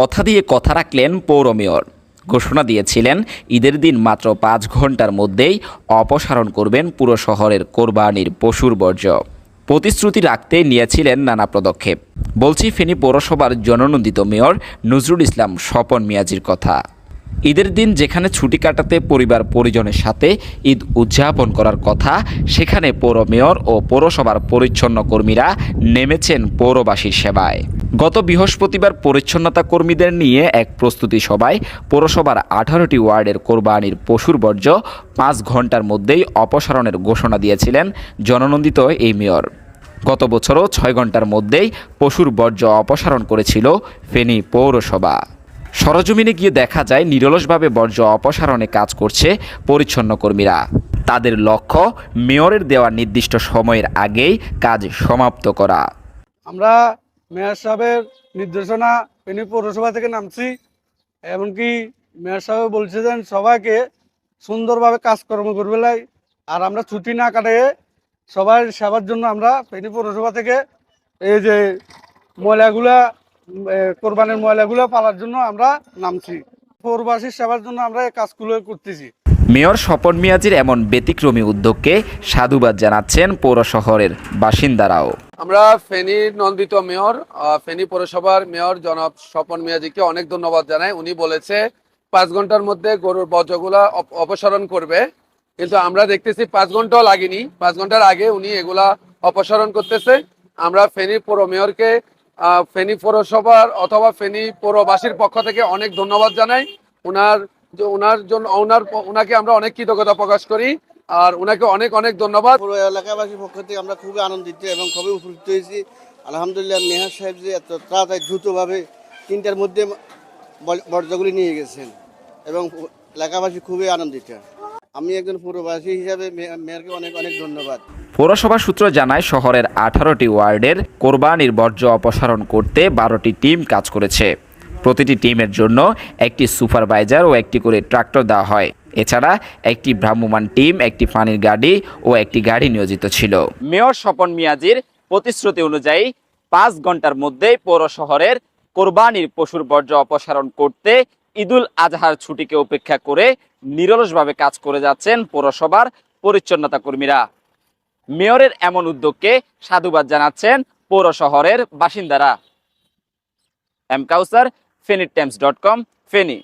কথা দিয়ে কথা রাখলেন পৌর মেয়র। ঘোষণা দিয়েছিলেন, ঈদের দিন মাত্র পাঁচ ঘণ্টার মধ্যেই অপসারণ করবেন পুরো শহরের কোরবানির পশুর বর্জ্য। প্রতিশ্রুতি রাখতে নিয়েছিলেন নানা পদক্ষেপ। বলছি ফেনী পৌরসভার জননন্দিত মেয়র নজরুল ইসলাম স্বপন মিয়াজির কথা। ঈদের দিন যেখানে ছুটি কাটাতে পরিবার পরিজনের সাথে ঈদ উদযাপন করার কথা, সেখানে পৌর মেয়র ও পৌরসভার পরিচ্ছন্ন কর্মীরা নেমেছেন পৌরবাসীর সেবায়। গত বৃহস্পতিবার পরিচ্ছন্নতা কর্মীদের নিয়ে এক প্রস্তুতি সভায় পৌরসভার আঠারোটি ওয়ার্ডের কোরবানির পশুর বর্জ্য পাঁচ ঘণ্টার মধ্যেই অপসারণের ঘোষণা দিয়েছিলেন জননন্দিত এই মেয়র। গত বছরও ছয় ঘণ্টার মধ্যেই পশুর বর্জ্য অপসারণ করেছিল ফেনী পৌরসভা। সরজমিনে গিয়ে দেখা যায়, নিরলসভাবে বর্জ্য অপসারণে কাজ করছে পরিচ্ছন্ন কর্মীরা। তাদের লক্ষ্য, মেয়রের দেওয়া নির্দিষ্ট সময়ের আগেই কাজ সমাপ্ত করা। আমরা মেয়র সাহেবের নির্দেশনা ফেনী পৌরসভা থেকে নামছি, এমনকি মেয়র সাহেব বলছিলেন সবাইকে সুন্দরভাবে কাজকর্ম করবে লাই, আর আমরা ছুটি না কাটিয়ে সবার সেবার জন্য আমরা ফেনী পৌরসভা থেকে এই যে ময়লাগুলা কোরবানির ময়লাগুলো পালার জন্য আমরা নামছি। পৌরবাসীর সেবার জন্য আমরা এই কাজগুলো করতেছি। মেয়র স্বপন মিয়াজির এমন ব্যতিক্রমী উদ্যোগকে সাধুবাদ জানাচ্ছেন পৌর শহরের বাসিন্দারাও। আমরা ফেনীর নন্দিত মেয়র ফেনী পৌরসভার মেয়র জনাব স্বপন মিয়াজিকে অনেক ধন্যবাদ জানাই। উনি বলেছে, পাঁচ ঘণ্টার মধ্যে গরুর বর্জ্যগুলা অপ- অপসারণ করবে। কিন্তু আমরা দেখতেছি পাঁচ ঘন্টাও লাগেনি। পাঁচ ঘণ্টার আগে উনি এগুলা অপসারণ করতেছে। আমরা ফেনী পৌর মেয়রকে ফেনী পৌরসভার অথবা ফেনী পৌরবাসীর পক্ষ থেকে অনেক ধন্যবাদ জানাই। ওনার ওনার জন্য ওনার ওনাকে আমরা অনেক কৃতজ্ঞতা প্রকাশ করি। আর ওনাকে অনেক অনেক ধন্যবাদ। পুরো এলাকাবাসীর পক্ষ থেকে আমরা খুবই আনন্দিত এবং খুবই উপকৃত হয়েছি। আলহামদুলিল্লাহ মেহার সাহেব যে এত তাড়াতাড়ি দ্রুতভাবে তিনটার মধ্যে বর্জ্যগুলি নিয়ে গেছেন এবং এলাকাবাসী খুবই আনন্দিত। আমি একজন পুরবাসী হিসাবে মেয়রকে অনেক অনেক ধন্যবাদ। পৌরসভা সূত্র জানায় শহরের আঠারোটি ওয়ার্ডের কোরবানির বর্জ্য অপসারণ করতে বারোটি টিম কাজ করেছে। প্রতিটি টিমের জন্য একটি সুপারভাইজার ও একটি করে ট্রাক্টর দেওয়া হয়। এছাড়া একটি ভ্রাম্যমান টিম, একটি পানির গাড়ি ও একটি গাড়ি নিয়োজিত ছিল। মেয়র স্বপন মিয়াজির প্রতিশ্রুতি অনুযায়ী পাঁচ ঘণ্টার মধ্যেই পৌর শহরের কোরবানির পশুর বর্জ্য অপসারণ করতে ঈদুল আজহার ছুটিকে উপেক্ষা করে নিরলসভাবে কাজ করে যাচ্ছেন পৌরসভার পরিচ্ছন্নতা কর্মীরা। মেয়রের এমন উদ্যোগকে সাধুবাদ জানাচ্ছেন পৌর শহরের বাসিন্দারা। M Kawsar Feni Times dot com, Feni.